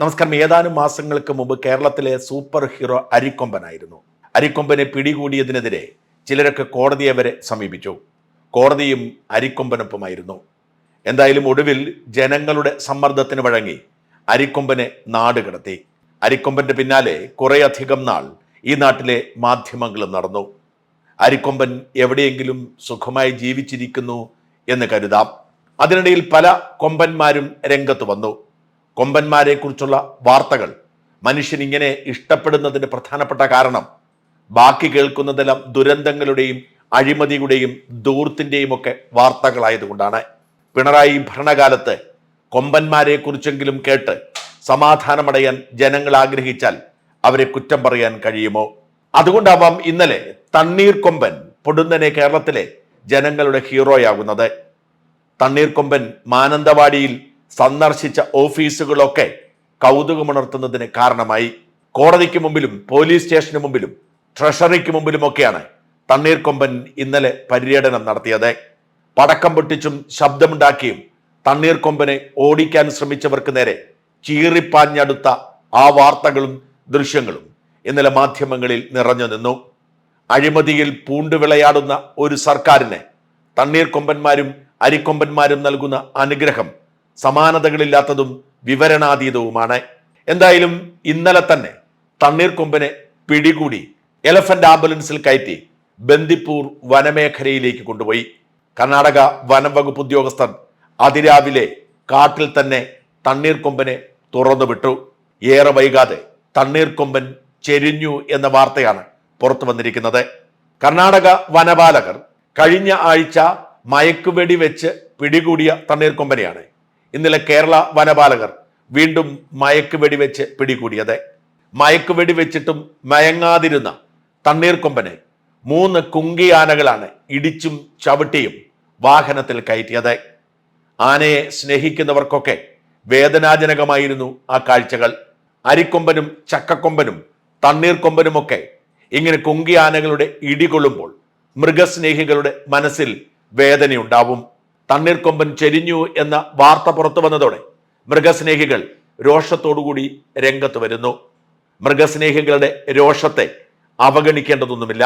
നമസ്കാരം. ഏതാനും മാസങ്ങൾക്ക് മുമ്പ് കേരളത്തിലെ സൂപ്പർ ഹീറോ അരിക്കൊമ്പനായിരുന്നു. അരിക്കൊമ്പനെ പിടികൂടിയതിനെതിരെ ചിലരൊക്കെ കോടതിയെ വരെ സമീപിച്ചു. കോടതിയും അരിക്കൊമ്പനൊപ്പമായിരുന്നു. എന്തായാലും ഒടുവിൽ ജനങ്ങളുടെ സമ്മർദ്ദത്തിന് വഴങ്ങി അരിക്കൊമ്പനെ നാട് കടത്തി. അരിക്കൊമ്പന്റെ പിന്നാലെ കുറേയധികം നാൾ ഈ നാട്ടിലെ മാധ്യമങ്ങളും നടന്നു. അരിക്കൊമ്പൻ എവിടെയെങ്കിലും സുഖമായി ജീവിച്ചിരിക്കുന്നു എന്ന് കരുതാം. അതിനിടയിൽ പല കൊമ്പന്മാരും രംഗത്ത് വന്നു. കൊമ്പന്മാരെ കുറിച്ചുള്ള വാർത്തകൾ മനുഷ്യൻ ഇങ്ങനെ ഇഷ്ടപ്പെടുന്നതിന് പ്രധാനപ്പെട്ട കാരണം ബാക്കി കേൾക്കുന്നതെല്ലാം ദുരന്തങ്ങളുടെയും അഴിമതിയുടെയും ദൂർത്തിന്റെയും ഒക്കെ വാർത്തകളായതുകൊണ്ടാണ്. പിണറായി ഭരണകാലത്ത് കൊമ്പന്മാരെ കുറിച്ചെങ്കിലും കേട്ട് സമാധാനമടയാൻ ജനങ്ങൾ ആഗ്രഹിച്ചാൽ അവരെ കുറ്റം പറയാൻ കഴിയുമോ? അതുകൊണ്ടാവാം ഇന്നലെ തണ്ണീർ കൊമ്പൻ പൊടുന്നനെ കേരളത്തിലെ ജനങ്ങളുടെ ഹീറോയാകുന്നത്. തണ്ണീർ കൊമ്പൻ മാനന്തവാടിയിൽ സന്ദർശിച്ച ഓഫീസുകളൊക്കെ കൗതുകമുണർത്തുന്നതിന് കാരണമായി. കോടതിക്ക് മുമ്പിലും പോലീസ് സ്റ്റേഷന് മുമ്പിലും ട്രഷറിക്ക് മുമ്പിലുമൊക്കെയാണ് തണ്ണീർക്കൊമ്പൻ ഇന്നലെ പര്യടനം നടത്തിയത്. പടക്കം പൊട്ടിച്ചും ശബ്ദമുണ്ടാക്കിയും തണ്ണീർക്കൊമ്പനെ ഓടിക്കാൻ ശ്രമിച്ചവർക്ക് നേരെ ചീറിപ്പാഞ്ഞടുത്ത ആ വാർത്തകളും ദൃശ്യങ്ങളും ഇന്നലെ മാധ്യമങ്ങളിൽ നിറഞ്ഞു നിന്നു. അഴിമതിയിൽ പൂണ്ടുവിളയാടുന്ന ഒരു സർക്കാരിന് തണ്ണീർക്കൊമ്പന്മാരും അരിക്കൊമ്പന്മാരും നൽകുന്ന അനുഗ്രഹം സമാനതകളില്ലാത്തതും വിവരണാതീതവുമാണ്. എന്തായാലും ഇന്നലെ തന്നെ തണ്ണീർക്കൊമ്പനെ പിടികൂടി എലഫന്റ് ആംബുലൻസിൽ കയറ്റി ബന്ദിപ്പൂർ വനമേഖലയിലേക്ക് കൊണ്ടുപോയി. കർണാടക വനം വകുപ്പ് ഉദ്യോഗസ്ഥർ അതിരാവിലെ കാട്ടിൽ തന്നെ തണ്ണീർക്കൊമ്പനെ തുറന്നുവിട്ടു ഏറെ വൈകാതെ തണ്ണീർക്കൊമ്പൻ ചെരിഞ്ഞു എന്ന വാർത്തയാണ് പുറത്തു വന്നിരിക്കുന്നത്. കർണാടക വനപാലകർ കഴിഞ്ഞ ആഴ്ച മയക്കുവെടി വെച്ച് പിടികൂടിയ തണ്ണീർക്കൊമ്പനെയാണ് ഇന്നലെ കേരള വനപാലകർ വീണ്ടും മയക്കുവെടി വെടിവെച്ച് പിടികൂടിയത് മയക്ക് വെടിവെച്ചിട്ടും മയങ്ങാതിരുന്ന തണ്ണീർക്കൊമ്പനെ മൂന്ന് കുങ്കി ആനകളാണ് ഇടിച്ചും ചവിട്ടിയും വാഹനത്തിൽ കയറ്റിയത് ആനയെ സ്നേഹിക്കുന്നവർക്കൊക്കെ വേദനാജനകമായിരുന്നു ആ കാഴ്ചകൾ. അരിക്കൊമ്പനും ചക്കക്കൊമ്പനും തണ്ണീർക്കൊമ്പനുമൊക്കെ ഇങ്ങനെ കുങ്കി ആനകളുടെ ഇടികൊള്ളുമ്പോൾ മൃഗസ്നേഹികളുടെ മനസ്സിൽ വേദനയുണ്ടാവും. തണ്ണീർക്കൊമ്പൻ ചെരിഞ്ഞു എന്ന വാർത്ത പുറത്തു വന്നതോടെ മൃഗസ്നേഹികൾ രോഷത്തോടുകൂടി രംഗത്ത് വരുന്നു. മൃഗസ്നേഹികളുടെ രോഷത്തെ അവഗണിക്കേണ്ടതൊന്നുമില്ല.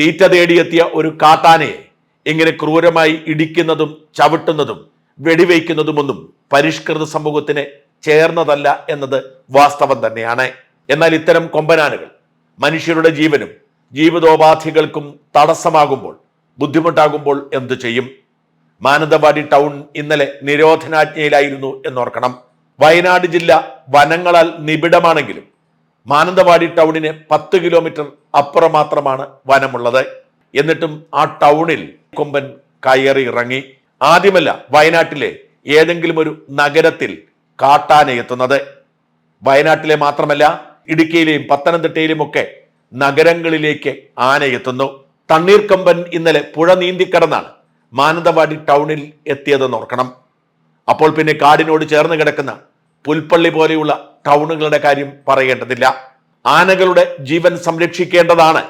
തീറ്റ തേടിയെത്തിയ ഒരു കാട്ടാനയെ ഇങ്ങനെ ക്രൂരമായി ഇടിക്കുന്നതും ചവിട്ടുന്നതും വെടിവെയ്ക്കുന്നതുമൊന്നും പരിഷ്കൃത സമൂഹത്തിന് ചേർന്നതല്ല എന്നത് വാസ്തവം തന്നെയാണ്. എന്നാൽ ഇത്തരം കൊമ്പനാനകൾ മനുഷ്യരുടെ ജീവനും ജീവിതോപാധികൾക്കും തടസ്സമാകുമ്പോൾ ബുദ്ധിമുട്ടാകുമ്പോൾ എന്തു ചെയ്യും? മാനന്തവാടി ടൗൺ ഇന്നലെ നിരോധനാജ്ഞയിലായിരുന്നു എന്നോർക്കണം. വയനാട് ജില്ല വനങ്ങളാൽ നിബിഡമാണെങ്കിലും മാനന്തവാടി ടൗണിന് പത്ത് കിലോമീറ്റർ അപ്പുറം മാത്രമാണ് വനമുള്ളത്. എന്നിട്ടും ആ ടൗണിൽ കൊമ്പൻ കയറി ഇറങ്ങി. ആദ്യമല്ല വയനാട്ടിലെ ഏതെങ്കിലും ഒരു നഗരത്തിൽ കാട്ടാന എത്തുന്നത്. വയനാട്ടിലെ മാത്രമല്ല ഇടുക്കിയിലെയും പത്തനംതിട്ടയിലും ഒക്കെ നഗരങ്ങളിലേക്ക് ആന എത്തുന്നു. തണ്ണീർക്കമ്പൻ ഇന്നലെ പുഴ നീന്തിക്കടന്നാണ് മാനന്തവാടി ടൗണിൽ എത്തിയതെന്ന് ഓർക്കണം. അപ്പോൾ പിന്നെ കാടിനോട് ചേർന്ന് കിടക്കുന്ന പുൽപ്പള്ളി പോലെയുള്ള ടൗണുകളുടെ കാര്യം പറയേണ്ടതില്ല. ആനകളുടെ ജീവൻ സംരക്ഷിക്കേണ്ടതാണ്.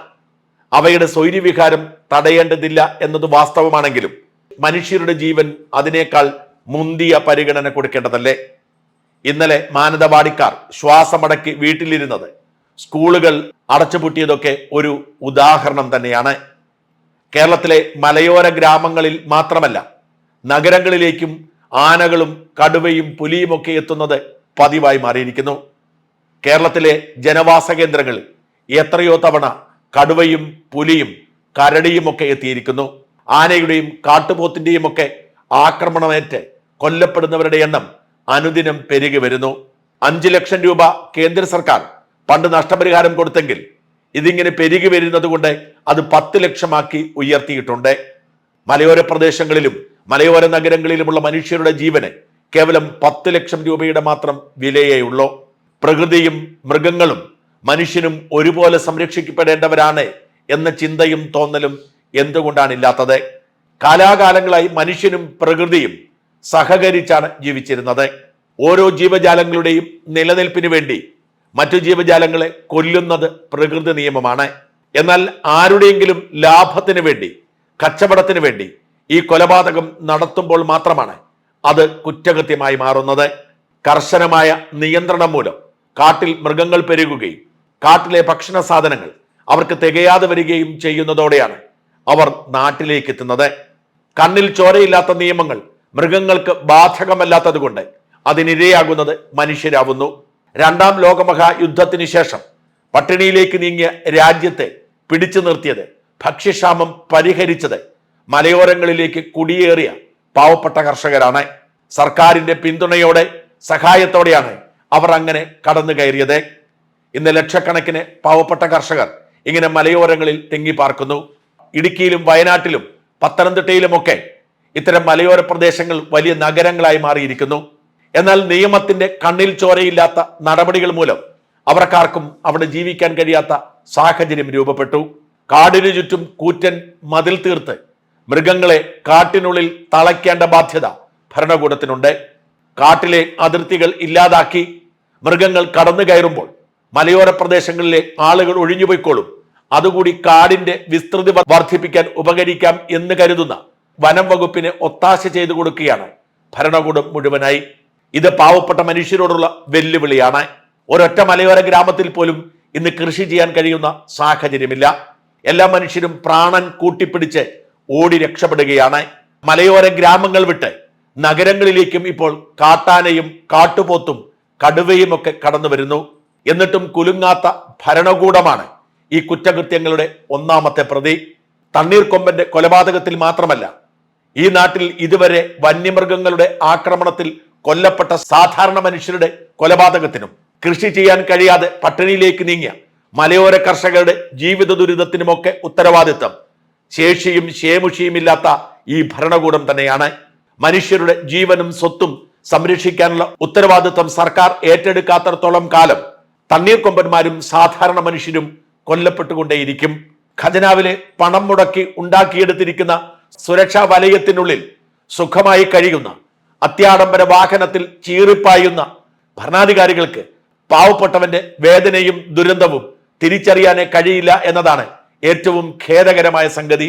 അവയുടെ സ്വൈര്യവികാരം തടയേണ്ടതില്ല എന്നത് വാസ്തവമാണെങ്കിലും മനുഷ്യരുടെ ജീവൻ അതിനേക്കാൾ മുന്തിയ പരിഗണന കൊടുക്കേണ്ടതല്ലേ? ഇന്നലെ മാനന്തവാടിക്കാർ ശ്വാസമടക്കി വീട്ടിലിരുന്നത് സ്കൂളുകൾ അടച്ചുപൂട്ടിയതൊക്കെ ഒരു ഉദാഹരണം തന്നെയാണ്. കേരളത്തിലെ മലയോര ഗ്രാമങ്ങളിൽ മാത്രമല്ല നഗരങ്ങളിലേക്കും ആനകളും കടുവയും പുലിയും ഒക്കെ എത്തുന്നത് പതിവായി മാറിയിരിക്കുന്നു. കേരളത്തിലെ ജനവാസ കേന്ദ്രങ്ങളിൽ എത്രയോ തവണ കടുവയും പുലിയും കരടിയുമൊക്കെ എത്തിയിരിക്കുന്നു. ആനയുടെയും കാട്ടുപോത്തിന്റെയും ഒക്കെ ആക്രമണമേറ്റ് കൊല്ലപ്പെടുന്നവരുടെ എണ്ണം അനുദിനം പെരുകി വരുന്നു. അഞ്ച് ലക്ഷം രൂപ കേന്ദ്ര സർക്കാർ പണ്ട് നഷ്ടപരിഹാരം കൊടുത്തെങ്കിൽ ഇതിങ്ങനെ പെരുകി വരുന്നത് കൊണ്ട് അത് പത്ത് ലക്ഷമാക്കി ഉയർത്തിയിട്ടുണ്ട്. മലയോര പ്രദേശങ്ങളിലും മലയോര നഗരങ്ങളിലുമുള്ള മനുഷ്യരുടെ ജീവന് കേവലം പത്ത് ലക്ഷം രൂപയുടെ മാത്രം വിലയേ ഉള്ളൂ പ്രകൃതിയും മൃഗങ്ങളും മനുഷ്യനും ഒരുപോലെ സംരക്ഷിക്കപ്പെടേണ്ടവരാണ് എന്ന ചിന്തയും തോന്നലും എന്തുകൊണ്ടാണ് ഇല്ലാത്തത്? കാലാകാലങ്ങളായി മനുഷ്യനും പ്രകൃതിയും സഹകരിച്ചാണ് ജീവിച്ചിരുന്നത്. ഓരോ ജീവജാലങ്ങളുടെയും നിലനിൽപ്പിന് വേണ്ടി മറ്റു ജീവജാലങ്ങളെ കൊല്ലുന്നത് പ്രകൃതി നിയമമാണ്. എന്നാൽ ആരുടെയെങ്കിലും ലാഭത്തിന് വേണ്ടി കച്ചവടത്തിന് വേണ്ടി ഈ കൊലപാതകം നടത്തുമ്പോൾ മാത്രമാണ് അത് കുറ്റകൃത്യമായി മാറുന്നത്. കർശനമായ നിയന്ത്രണം മൂലം കാട്ടിൽ മൃഗങ്ങൾ പെരുകുകയും കാട്ടിലെ ഭക്ഷണ സാധനങ്ങൾ അവർക്ക് തികയാതെ വരികയും ചെയ്യുന്നതോടെയാണ് അവർ നാട്ടിലേക്ക് എത്തുന്നത്. കണ്ണിൽ ചോരയില്ലാത്ത നിയമങ്ങൾ മൃഗങ്ങൾക്ക് ബാധകമല്ലാത്തതുകൊണ്ട് അതിനിരയാകുന്നത് മനുഷ്യരാവുന്നു. രണ്ടാം ലോകമഹായുദ്ധത്തിന് ശേഷം പട്ടിണിയിലേക്ക് നീങ്ങിയ രാജ്യത്തെ പിടിച്ചു നിർത്തിയത് ഭക്ഷ്യക്ഷാമം പരിഹരിച്ചത് മലയോരങ്ങളിലേക്ക് കുടിയേറിയ പാവപ്പെട്ട കർഷകരാണ്. സർക്കാരിന്റെ പിന്തുണയോടെ സഹായത്തോടെയാണ് അവർ അങ്ങനെ കടന്നു കയറിയത്. ഇന്ന് ലക്ഷക്കണക്കിന് പാവപ്പെട്ട കർഷകർ ഇങ്ങനെ മലയോരങ്ങളിൽ തിങ്ങിപ്പാർക്കുന്നു ഇടുക്കിയിലും വയനാട്ടിലും പത്തനംതിട്ടയിലുമൊക്കെ ഇത്തരം മലയോര പ്രദേശങ്ങൾ വലിയ നഗരങ്ങളായി മാറിയിരിക്കുന്നു. എന്നാൽ നിയമത്തിന്റെ കണ്ണിൽ ചോരയില്ലാത്ത നടപടികൾ മൂലം അവർക്കാർക്കും അവിടെ ജീവിക്കാൻ കഴിയാത്ത സാഹചര്യം രൂപപ്പെട്ടു. കാടിനു ചുറ്റും കൂറ്റൻ മതിൽ തീർത്ത് മൃഗങ്ങളെ കാട്ടിനുള്ളിൽ തളയ്ക്കേണ്ട ബാധ്യത ഭരണകൂടത്തിനുണ്ട്. കാട്ടിലെ അതിർത്തികൾ ഇല്ലാതാക്കി മൃഗങ്ങൾ കടന്നു കയറുമ്പോൾ മലയോര പ്രദേശങ്ങളിലെ ആളുകൾ ഒഴിഞ്ഞുപോയിക്കോളും. അതുകൂടി കാടിന്റെ വിസ്തൃതി വർദ്ധിപ്പിക്കാൻ ഉപകരിക്കാം എന്ന് കരുതുന്ന വനം വകുപ്പിന് ഒത്താശ ചെയ്തു കൊടുക്കുകയാണ് ഭരണകൂടം മുഴുവനായി. ഇത് പാവപ്പെട്ട മനുഷ്യരോടുള്ള വെല്ലുവിളിയാണ്. ഒരൊറ്റ മലയോര ഗ്രാമത്തിൽ പോലും ഇന്ന് കൃഷി ചെയ്യാൻ കഴിയുന്ന സാഹചര്യമില്ല. എല്ലാ മനുഷ്യരും പ്രാണൻ കൂട്ടിപ്പിടിച്ച് ഓടി രക്ഷപ്പെടുകയാണ്. മലയോര ഗ്രാമങ്ങൾ വിട്ട് നഗരങ്ങളിലേക്കും ഇപ്പോൾ കാട്ടാനയും കാട്ടുപോത്തും കടുവയും ഒക്കെ കടന്നു വരുന്നു. എന്നിട്ടും കുലുങ്ങാത്ത ഭരണകൂടമാണ് ഈ കുറ്റകൃത്യങ്ങളുടെ ഒന്നാമത്തെ പ്രതി. തണ്ണീർക്കൊമ്പന്റെ കൊലപാതകത്തിൽ മാത്രമല്ല ഈ നാട്ടിൽ ഇതുവരെ വന്യമൃഗങ്ങളുടെ ആക്രമണത്തിൽ കൊല്ലപ്പെട്ട സാധാരണ മനുഷ്യരുടെ കൊലപാതകത്തിനും കൃഷി ചെയ്യാൻ കഴിയാതെ പട്ടിണിയിലേക്ക് നീങ്ങിയ മലയോര കർഷകരുടെ ജീവിത ദുരിതത്തിനുമൊക്കെ ഉത്തരവാദിത്തം. ശേഷിയും ശേമുഷിയുമില്ലാത്ത ഈ ഭരണകൂടം തന്നെയാണ് മനുഷ്യരുടെ ജീവനും സ്വത്തും സംരക്ഷിക്കാനുള്ള ഉത്തരവാദിത്തം സർക്കാർ ഏറ്റെടുക്കാത്തടത്തോളം കാലം തണ്ണീർക്കൊമ്പന്മാരും സാധാരണ മനുഷ്യരും കൊല്ലപ്പെട്ടുകൊണ്ടേയിരിക്കും. ഖജനാവിലെ പണം മുടക്കി ഉണ്ടാക്കിയെടുത്തിരിക്കുന്ന സുരക്ഷാ വലയത്തിനുള്ളിൽ സുഖമായി കഴിയുന്ന അത്യാഡംബര വാഹനത്തിൽ ചീറിപ്പായുന്ന ഭരണാധികാരികൾക്ക് പാവപ്പെട്ടവന്റെ വേദനയും ദുരന്തവും തിരിച്ചറിയാനേ കഴിയില്ല എന്നതാണ് ഏറ്റവും ഖേദകരമായ സംഗതി.